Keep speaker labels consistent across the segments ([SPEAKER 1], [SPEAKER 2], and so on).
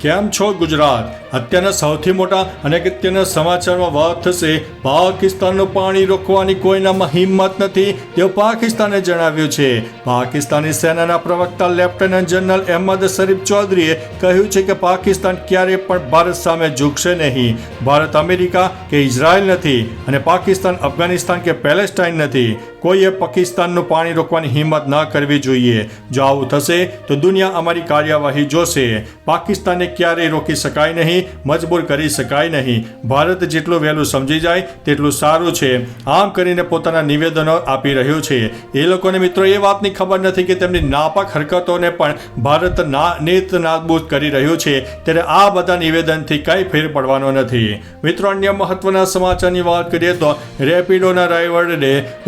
[SPEAKER 1] કેમ છો ગુજરાત? અત્યારના સૌથી મોટા અને અગત્યના સમાચારમાં વાત થશે. પાકિસ્તાનનું પાણી રોકવાની કોઈનામાં હિંમત નથી તેવું પાકિસ્તાને જણાવ્યું છે. પાકિસ્તાની સેનાના પ્રવક્તા લેફ્ટનન્ટ જનરલ અહેમદ શરીફ ચૌધરીએ કહ્યું છે કે પાકિસ્તાન ક્યારેય પણ ભારત સામે ઝૂકશે નહીં. ભારત અમેરિકા કે ઇઝરાયલ નથી અને પાકિસ્તાન અફઘાનિસ્તાન કે પેલેસ્ટાઇન નથી. કોઈએ પાકિસ્તાનનું પાણી રોકવાની હિંમત ન કરવી જોઈએ. જો આવું થશે, તો દુનિયા અમારી કાર્યવાહી જોશે. પાકિસ્તાનને ક્યારેય રોકી શકાય નહીં. મજબૂર કરી શકાય નહીં. ભારત જેટલું વહેલું સમજી જાય, તેટલું સારું છે. આમ કરીને પોતાના નિવેદનો આપી રહ્યું છે. એ લોકોને મિત્રો, એ વાતની ખબર નથી કે તેમની નાપાક હરકતોને પણ ભારત ના નેત નાબૂદ કરી રહ્યું છે. ત્યારે આ બધા નિવેદનથી કંઈ ફેર પડવાનો નથી. મિત્રો, અન્ય મહત્વના સમાચારની વાત કરીએ તો રેપિડોના રાઇવરે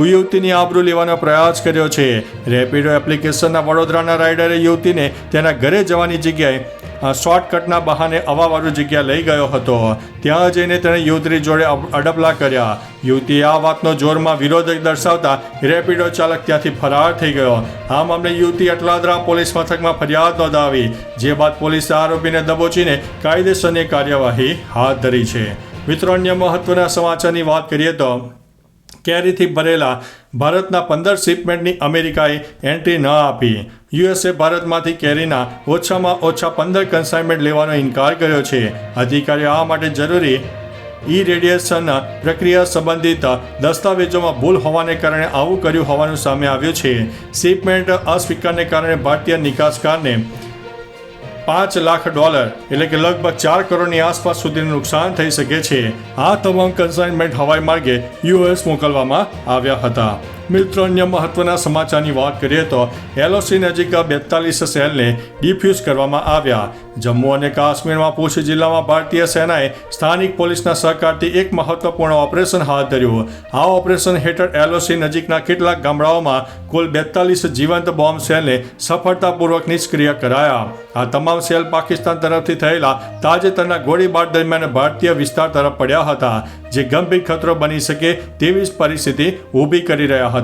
[SPEAKER 1] યુવતીની આબરૂ લેવાનો પ્રયાસ કર્યો છે. રેપિડો એપ્લિકેશનના વડોદરાના રાઇડરે યુવતીને તેના ઘરે જવાની જગ્યાએ શોર્ટકટના બહાને અવાવાળું જગ્યા લઈ ગયો હતો. ત્યાં જઈને તેણે યુવતી જોડે અડપલા કર્યા. યુવતીએ આ વાતનો જોરમાં વિરોધ દર્શાવતા રેપિડો ચાલક ત્યાંથી ફરાર થઈ ગયો. આ મામલે યુવતી અટલાદરા પોલીસ મથકમાં ફરિયાદ નોંધાવી, જે બાદ પોલીસે આરોપીને દબોચીને કાયદેસરની કાર્યવાહી હાથ ધરી છે. મિત્રો, અન્ય મહત્વના સમાચારની વાત કરીએ તો કેરીથી ભરેલા ભારતના પંદર શિપમેન્ટની અમેરિકાએ એન્ટ્રી ન આપી. યુએસએ ભારતમાંથી કેરીના ઓછામાં ઓછા પંદર કન્સાઇનમેન્ટ લેવાનો ઇનકાર કર્યો છે. અધિકારીઓ આ માટે જરૂરી ઈ રેડિયેશન પ્રક્રિયા સંબંધિત દસ્તાવેજોમાં ભૂલ હોવાને કારણે આવું કર્યું હોવાનું સામે આવ્યું છે. શિપમેન્ટ અસ્વીકારને કારણે ભારતીય નિકાસકારને પાંચ લાખ ડોલર, એટલે કે લગભગ ચાર કરોડની આસપાસ સુધીનું નુકસાન થઈ શકે છે. આ તમામ કન્સાઇનમેન્ટ હવાઈ માર્ગે યુએસ મોકલવામાં આવ્યા હતા. મિત્રો, અન્ય મહત્વના સમાચારની વાત કરીએ તો એલઓસી નજીક બેતાલીસ સેલને ડિફ્યુઝ કરવામાં આવ્યા. જમ્મુ અને કાશ્મીરમાં પૂંછ જિલ્લામાં ભારતીય સેનાએ સ્થાનિક પોલીસના સહકારથી એક મહત્વપૂર્ણ ઓપરેશન હાથ ધર્યું. આ ઓપરેશન હેઠળ એલઓસી નજીકના કેટલાક ગામડાઓમાં કુલ બેતાલીસ જીવંત બોમ્બ સેલને સફળતાપૂર્વક નિષ્ક્રિય કરાયા. આ તમામ સેલ પાકિસ્તાન તરફથી થયેલા તાજેતરના ગોળીબાર દરમિયાન ભારતીય વિસ્તાર તરફ પડ્યા હતા, જે ગંભીર ખતરો બની શકે તેવી જ પરિસ્થિતિ ઊભી કરી રહ્યા હતા.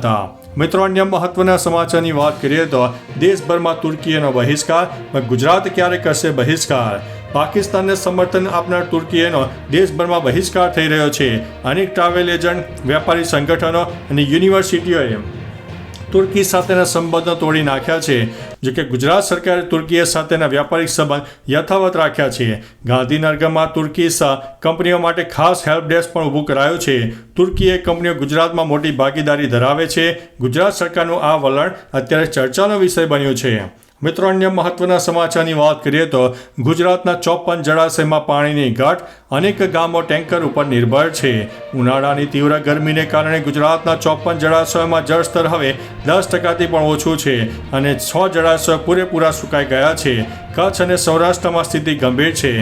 [SPEAKER 1] મિત્રો, અન્ય મહત્વના સમાચારની વાત કરીએ તો દેશભરમાં તુર્કીનો બહિષ્કાર ગુજરાત ક્યારે કરશે બહિષ્કાર? પાકિસ્તાનને સમર્થન આપનાર તુર્કીએનો દેશભરમાં બહિષ્કાર થઈ રહ્યો છે. અનેક ટ્રાવેલ એજન્ટ, વેપારી સંગઠનો અને યુનિવર્સિટીઓએ તુર્કી સાથેના સંબંધો તોડી નાખ્યા છે. જો કે ગુજરાત સરકારે તુર્કી સાથેના વ્યાપારિક સંબંધ યથાવત રાખ્યા છે. ગાંધીનગરમાં તુર્કી સા કંપનીઓ માટે ખાસ હેલ્પ ડેસ્ક પણ ઊભું કરાયું છે. તુર્કીએ કંપનીઓ ગુજરાતમાં મોટી ભાગીદારી ધરાવે છે. ગુજરાત સરકારનું આ વલણ અત્યારે ચર્ચાનો વિષય બન્યો છે. મિત્રો, અન્ય મહત્વના સમાચારની વાત કરીએ તો ગુજરાતના ચોપન જળાશયમાં પાણીની ઘટ અનેક ગામો ટેન્કર ઉપર નિર્ભર છે. ઉનાળાની તીવ્ર ગરમીને કારણે ગુજરાતના ચોપન જળાશયોમાં જળસ્તર હવે દસ ટકાથી પણ ઓછું છે અને છ જળાશયો પૂરેપૂરા સુકાઈ ગયા છે. કચ્છ અને સૌરાષ્ટ્રમાં સ્થિતિ ગંભીર છે.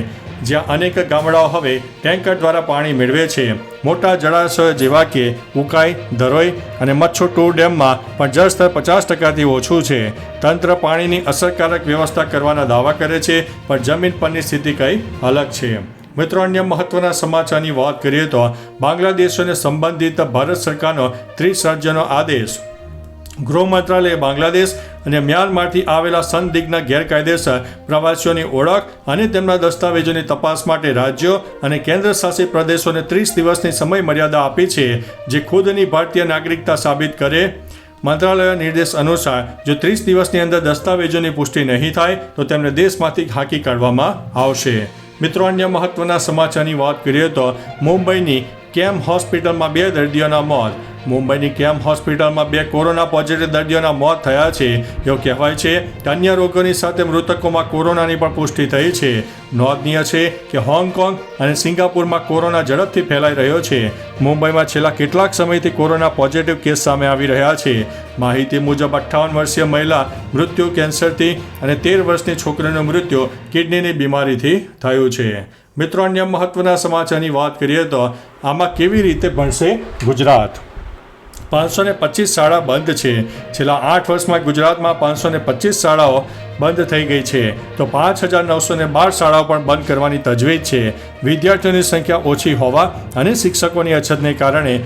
[SPEAKER 1] જ્યાં અનેક ગામડાઓ હવે ટેન્કર દ્વારા પાણી મેળવે છે. મોટા જળાશયો જેવા કે ઉકાઈ, ધરોઈ અને મચ્છુ ટુ ડેમમાં પણ જળસ્તર પચાસ ટકાથી ઓછું છે. તંત્ર પાણીની અસરકારક વ્યવસ્થા કરવાના દાવા કરે છે, પણ જમીન પરની સ્થિતિ કંઈ અલગ છે. મિત્રો, અન્ય મહત્વના સમાચારની વાત કરીએ તો બાંગ્લાદેશોને સંબંધિત ભારત સરકારનો ત્રિસર્જનો આદેશ ગૃહ મંત્રાલયે બાંગ્લાદેશ અને મ્યાનમારથી આવેલા સંદિગ્ધ ગેરકાયદેસર પ્રવાસીઓની ઓળખ અને તેમના દસ્તાવેજોની તપાસ માટે રાજ્યો અને કેન્દ્ર શાસિત પ્રદેશોને ત્રીસ દિવસની સમય મર્યાદા આપી છે, જે ખુદની ભારતીય નાગરિકતા સાબિત કરે. મંત્રાલયના નિર્દેશ અનુસાર, જો ત્રીસ દિવસની અંદર દસ્તાવેજોની પુષ્ટિ નહીં થાય, તો તેમને દેશમાંથી હાકી કાઢવામાં આવશે. મિત્રો, અન્ય મહત્વના સમાચારની વાત કરીએ તો મુંબઈની કેમ હોસ્પિટલમાં બે દર્દીઓના મોત? મુંબઈની કેમ હોસ્પિટલમાં બે કોરોના પોઝિટિવ દર્દીઓના મોત થયા છે? એવું કહેવાય છે કે અન્ય રોગોની સાથે મૃતકોમાં કોરોનાની પણ પુષ્ટિ થઈ છે. નોંધનીય છે કે હોંગકોંગ અને સિંગાપુરમાં કોરોના ઝડપથી ફેલાઈ રહ્યો છે. મુંબઈમાં છેલ્લા કેટલાક સમયથી કોરોના પોઝિટિવ કેસ સામે આવી રહ્યા છે. માહિતી મુજબ અઠ્ઠાવન વર્ષીય મહિલા મૃત્યુ કેન્સરથી અને તેર વર્ષની છોકરીનું મૃત્યુ કિડનીની બીમારીથી થયું છે. મિત્રો, અન્ય મહત્વના સમાચારની વાત કરીએ તો આમાં કેવી રીતે ભણશે ગુજરાત? પાંચસો ને પચીસ શાળા બંધ છે. છેલ્લા આઠ વર્ષમાં ગુજરાતમાં પાંચસો ને પચીસ શાળાઓ બંધ થઈ ગઈ છે. તો પાંચ હજાર નવસો ને બાર શાળાઓ પણ બંધ કરવાની તજવીજ છે. વિદ્યાર્થીઓની સંખ્યા ઓછી હોવા અને શિક્ષકોની અછતને કારણે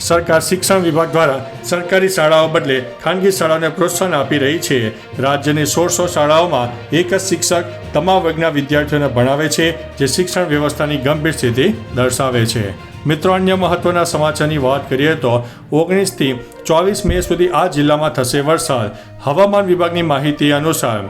[SPEAKER 1] સરકાર શિક્ષણ વિભાગ દ્વારા સરકારી શાળાઓ બદલે ખાનગી શાળાઓને પ્રોત્સાહન આપી રહી છે. રાજ્યની સોળસો શાળાઓમાં એક જ શિક્ષક તમામ વર્ગના વિદ્યાર્થીઓને ભણાવે છે, જે શિક્ષણ વ્યવસ્થાની ગંભીર સ્થિતિ દર્શાવે છે. મિત્રો, અન્ય મહત્વના સમાચારની વાત કરીએ તો ઓગણીસથી ચોવીસ મે સુધી આ જિલ્લામાં થશે વરસાદ. હવામાન વિભાગની માહિતી અનુસાર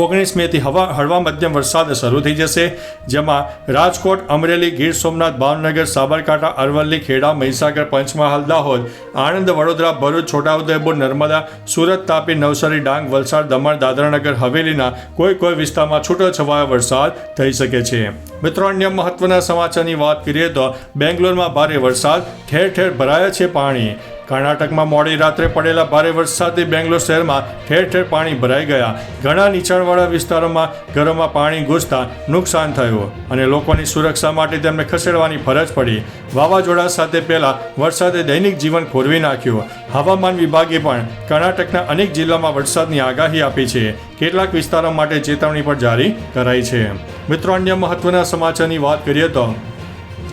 [SPEAKER 1] ઓગણીસ મેથી હવા હળવા મધ્યમ વરસાદ શરૂ થઈ જશે, જેમાં રાજકોટ, અમરેલી, ગીર સોમનાથ, ભાવનગર, સાબરકાંઠા, અરવલ્લી, ખેડા, મહીસાગર, પંચમહાલ, દાહોદ, આણંદ, વડોદરા, ભરૂચ, છોટાઉદેપુર, નર્મદા, સુરત, તાપી, નવસારી, ડાંગ, વલસાડ, દમણ, દાદરાનગર, હવેલીના કોઈ કોઈ વિસ્તારમાં છૂટોછવાયો વરસાદ થઈ શકે છે. મિત્રો, અન્ય મહત્વના સમાચારની વાત કરીએ તો બેંગ્લોરમાં ભારે વરસાદ ઠેર ઠેર ભરાયા છે પાણી. કર્ણાટકમાં મોડી રાત્રે પડેલા ભારે વરસાદથી બેંગ્લોર શહેરમાં ઠેર ઠેર પાણી ભરાઈ ગયા. ઘણા નીચાણવાળા વિસ્તારોમાં ઘરોમાં પાણી ઘૂસતા નુકસાન થયું અને લોકોની સુરક્ષા માટે તેમને ખસેડવાની ફરજ પડી. વાવાઝોડા સાથે પહેલા વરસાદે દૈનિક જીવન ખોરવી નાખ્યું. હવામાન વિભાગે પણ કર્ણાટકના અનેક જિલ્લામાં વરસાદની આગાહી આપી છે. કેટલાક વિસ્તારો માટે ચેતવણી પણ જારી કરાઈ છે. મિત્રો, અન્ય મહત્વના સમાચારની વાત કરીએ તો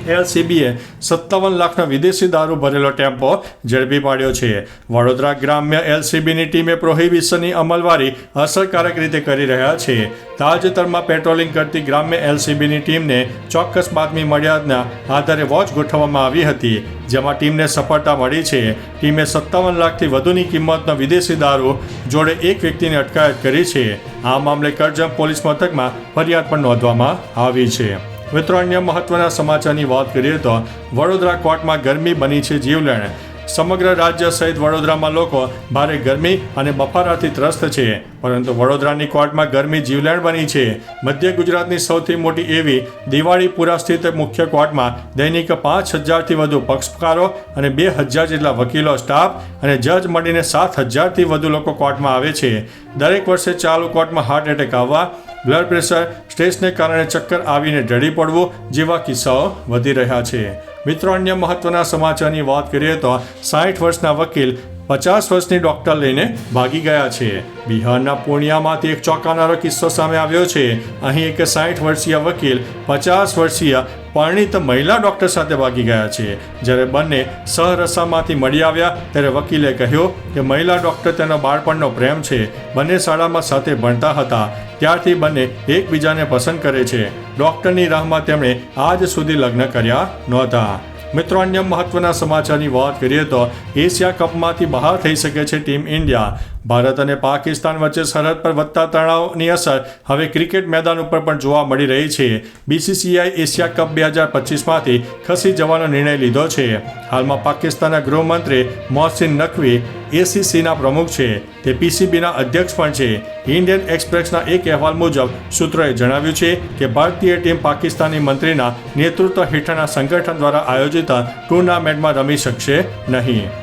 [SPEAKER 1] એલસીબીએ સત્તાવન લાખનો વિદેશી દારૂ ભરેલો ટેમ્પો ઝડપી પાડ્યો છે. વડોદરા ગ્રામ્ય એલસીબીની ટીમે પ્રોહિબિશનની અમલવારી અસરકારક રીતે કરી રહ્યા છે. તાજેતરમાં પેટ્રોલિંગ કરતી ગ્રામ્ય એલસીબીની ટીમને ચોક્કસ બાતમી મળ્યાના આધારે વોચ ગોઠવવામાં આવી હતી, જેમાં ટીમને સફળતા મળી છે. ટીમે સત્તાવન લાખથી વધુની કિંમતનો વિદેશી દારૂ જોડે એક વ્યક્તિની અટકાયત કરી છે. આ મામલે કરજણ પોલીસ મથકમાં ફરિયાદ પણ નોંધવામાં આવી છે. મિત્રો અન્ય મહત્વના સમાચારની વાત કરીએ તો વડોદરા કોર્ટમાં ગરમી બની છે જીવલેણ. સમગ્ર રાજ્ય સહિત વડોદરામાં લોકો ભારે ગરમી અને બફારાથી ત્રસ્ત છે. પરંતુ વડોદરાની કોર્ટમાં ગરમી જીવલેણ બની છે. મધ્ય ગુજરાતની સૌથી મોટી એવી દિવાળીપુરા સ્થિત મુખ્ય કોર્ટમાં દૈનિક પાંચ હજારથી વધુ પક્ષકારો અને બે હજાર જેટલા વકીલો, સ્ટાફ અને જજ મળીને સાત હજારથી વધુ લોકો કોર્ટમાં આવે છે. દરેક વર્ષે ચાલુ કોર્ટમાં હાર્ટ એટેક આવવા, બ્લડ પ્રેશર, સ્ટ્રેસને કારણે ચક્કર આવીને ઢળી પડવું જેવા કિસ્સાઓ વધી રહ્યા છે. મિત્રો અન્ય મહત્વના સમાચારની વાત કરીએ તો સાઠ વર્ષના વકીલ પચાસ વર્ષની ડોક્ટર લઈને ભાગી ગયા છે. બિહારના પૂર્ણિયામાંથી એક ચોંકાનારો કિસ્સો સામે આવ્યો છે. અહીં એક સાઠ વર્ષીય વકીલ, પચાસ વર્ષીય પરિણીત મહિલા ડોક્ટર સાથે ભાગી ગયા છે. જ્યારે બંને સહરસામાંથી મળી આવ્યા, ત્યારે વકીલે કહ્યું કે મહિલા ડોક્ટર તેનો બાળપણનો પ્રેમ છે. બંને શાળામાં સાથે ભણતા હતા. ત્યારથી બંને એકબીજાને પસંદ કરે છે. ડોક્ટરની રાહમાં તેમણે આજ સુધી લગ્ન કર્યા નહોતા. મિત્રો, અન્ય મહત્વના સમાચારની વાત કરીએ તો એશિયા કપમાંથી બહાર થઈ શકે છે ટીમ ઇન્ડિયા. ભારત અને પાકિસ્તાન વચ્ચે સરહદ પર વધતા તણાવની અસર હવે ક્રિકેટ મેદાન ઉપર પણ જોવા મળી રહી છે. બીસીસીઆઈ એશિયા કપ બે હજાર પચીસમાંથી ખસી જવાનો નિર્ણય લીધો છે. હાલમાં પાકિસ્તાનના ગૃહમંત્રી મોહસિન નકવી એસીસીના પ્રમુખ છે. તે પીસીબીના અધ્યક્ષ પણ છે. ઇન્ડિયન એક્સપ્રેસના એક અહેવાલ મુજબ સૂત્રોએ જણાવ્યું છે કે ભારતીય ટીમ પાકિસ્તાની મંત્રીના નેતૃત્વ હેઠળના સંગઠન દ્વારા આયોજિત ટુર્નામેન્ટમાં રમી શકશે નહીં.